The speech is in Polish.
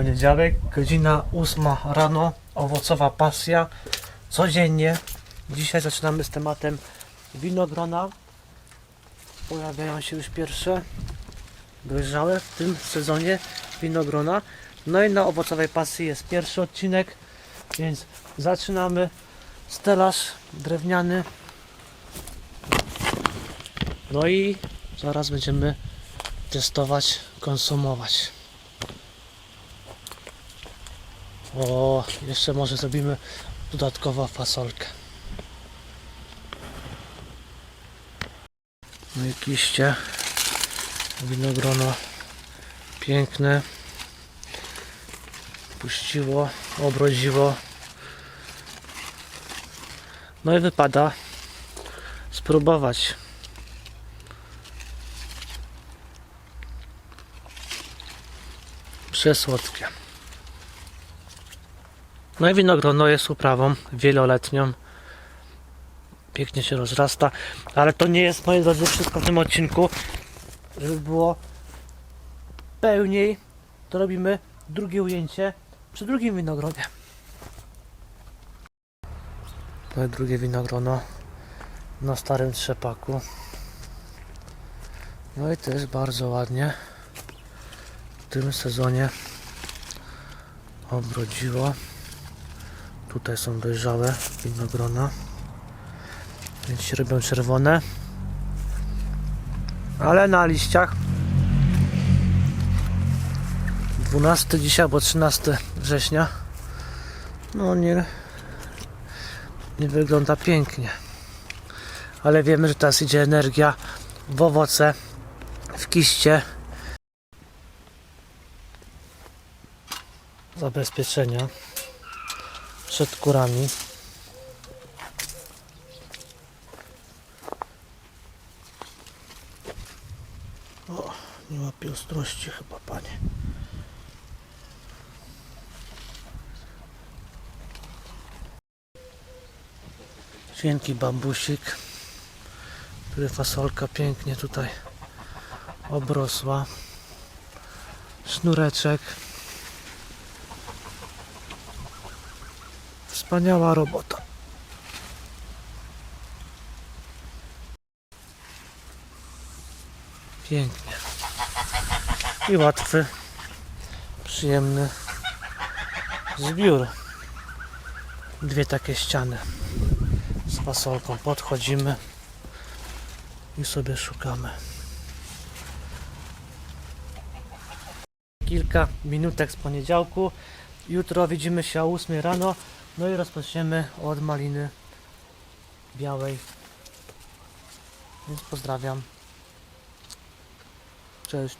Poniedziałek, godzina 8 rano, owocowa pasja. Codziennie. Dzisiaj zaczynamy z tematem winogrona. Pojawiają się już pierwsze dojrzałe w tym sezonie winogrona. No i na owocowej pasji jest pierwszy odcinek, więc zaczynamy. Stelaż drewniany. No i zaraz będziemy testować, konsumować. O, jeszcze może zrobimy dodatkowo fasolkę. No i kiście, winogrono piękne. Puściło, obrodziło. No i wypada spróbować. Przesłodkie. No i winogrono jest uprawą wieloletnią. Pięknie się rozrasta, ale to nie jest, moi drodzy, wszystko w tym odcinku. Żeby było pełniej, to robimy drugie ujęcie przy drugim winogronie. To jest drugie winogrono na starym trzepaku. No i też bardzo ładnie w tym sezonie obrodziło. Tutaj są dojrzałe winogrona. Więc się robią czerwone. Ale na liściach 12 dzisiaj albo 13 września. No nie, nie wygląda pięknie. Ale wiemy, że teraz idzie energia w owoce, w kiście. Zabezpieczenia przed kurami. O, nie łapie ostrości chyba, panie. Cienki bambusik, który fasolka pięknie tutaj obrosła. Sznureczek. Wspaniała robota. Pięknie. I łatwy, przyjemny zbiór. Dwie takie ściany z fasolką. Podchodzimy i sobie szukamy. Kilka minutek z poniedziałku. Jutro widzimy się o 8 rano. No i rozpoczniemy od maliny białej. Więc pozdrawiam. Cześć.